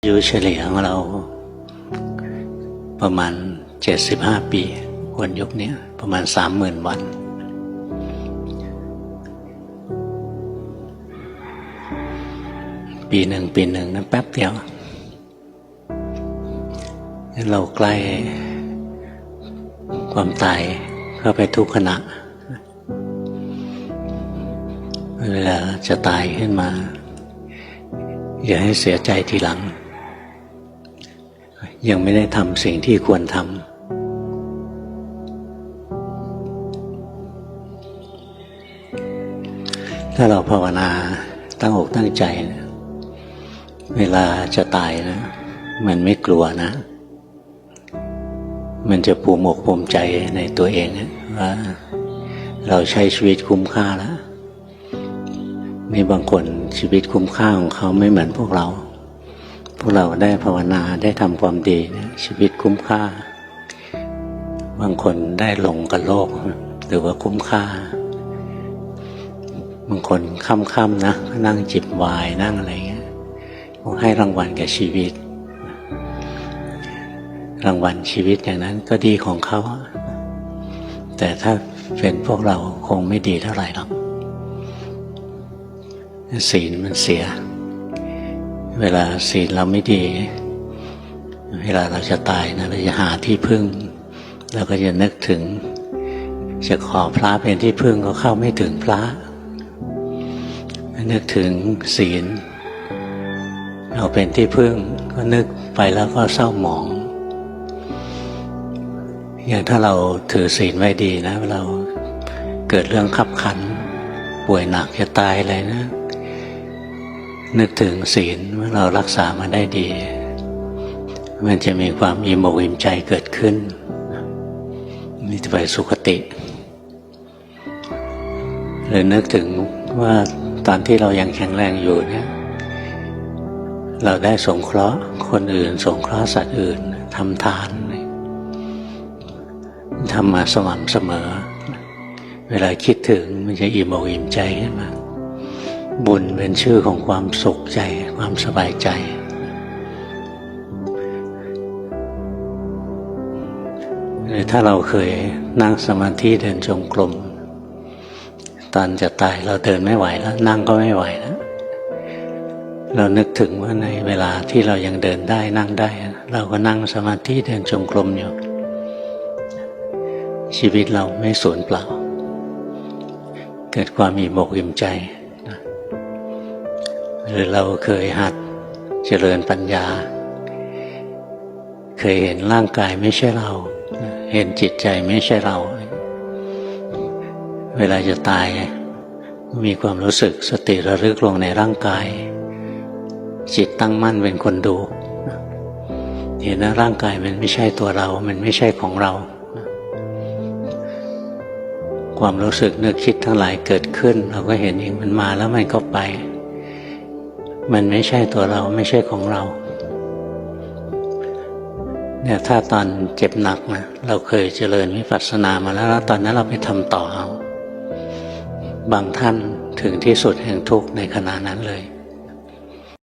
อายุเฉลี่ยของเราประมาณเจ็ดสิบห้าปีคนยุคนี้ประมาณสามหมื่นวัน ปีหนึ่งปีหนึ่งนั้นแป๊บเดียว เราใกล้ความตายเข้าไปทุกขณะ เวลาจะตายขึ้นมา อย่าให้เสียใจทีหลัง ยังไม่ได้ทำสิ่งที่ควรทำถ้าเราภาวนาตั้งอกตั้งใจนะเวลาจะตายนะ มันไม่กลัวนะ มันจะภูมิอกภูมิใจในตัวเองว่าเราใช้ชีวิตคุ้มค่าแล้วมีบางคนชีวิตคุ้มค่าของเขาไม่เหมือนพวกเรา พวกเราได้ภาวนาได้ทำความดีนะชีวิตคุ้มค่า บางคนได้หลงกับโลกหรือว่าคุ้มค่า บางคนค่ำๆนะนั่งจิบวายนั่งอะไรเงี้ยให้รางวัลแก่ชีวิต รางวัลชีวิตอย่างนั้นก็ดีของเขา แต่ถ้าเป็นพวกเราคงไม่ดีเท่าไหร่หรอกศีลมันเสีย เวลาศีลเราไม่ดี เวลาเราจะตายนะเราจะหาที่พึ่ง เราก็จะนึกถึง จะขอพระเป็นที่พึ่งก็เข้าไม่ถึงพระ นึกถึงศีล เราเป็นที่พึ่งก็นึกไปแล้วก็เศร้าหมอง อย่างถ้าเราถือศีลไว้ดีนะ เราเกิดเรื่องขับขัน ป่วยหนักจะตายอะไรนะ นึกถึงศีลเมื่อเรารักษามาได้ดี มันจะมีความอิ่มอกอิ่มใจเกิดขึ้นนี่จะไปสุขติ หรือนึกถึงว่าตอนที่เรายังแข็งแรงอยู่เนี่ยเราได้สงเคราะห์คนอื่น สงเคราะห์สัตว์อื่นทำทานทำมาสม่ำเสมอ เวลาคิดถึงมันจะอิ่มอกอิ่มใจขึ้นมา บุญเป็นชื่อของความสุขใจ ความสบายใจ หรือถ้าเราเคยนั่งสมาธิเดินจงกรมตอนจะตายเราเดินไม่ไหวแล้ว นั่งก็ไม่ไหวแล้ว เรานึกถึงว่าในเวลาที่เรายังเดินได้นั่งได้ เราก็นั่งสมาธิเดินจงกรมอยู่ ชีวิตเราไม่สูญเปล่า เกิดความมีมกอิ่มใจ หรือเราเคยหัดเจริญปัญญา เคยเห็นร่างกายไม่ใช่เรา เห็นจิตใจไม่ใช่เรา เวลาจะตาย มีความรู้สึกสติระลึกลงในร่างกาย จิตตั้งมั่นเป็นคนดู เห็นว่าร่างกายมันไม่ใช่ตัวเรา มันไม่ใช่ของเรา ความรู้สึกนึกคิดทั้งหลายเกิดขึ้น เราก็เห็นเองมันมาแล้วมันก็ไป มันไม่ใช่ตัวเราไม่ใช่ของเราเนี่ยถ้าตอนเจ็บหนักนะเราเคยเจริญวิปัสสนามาแล้วแล้วตอนนั้นเราไปทำต่อเอา บางท่านถึงที่สุดแห่งทุกข์ในขณะนั้นเลย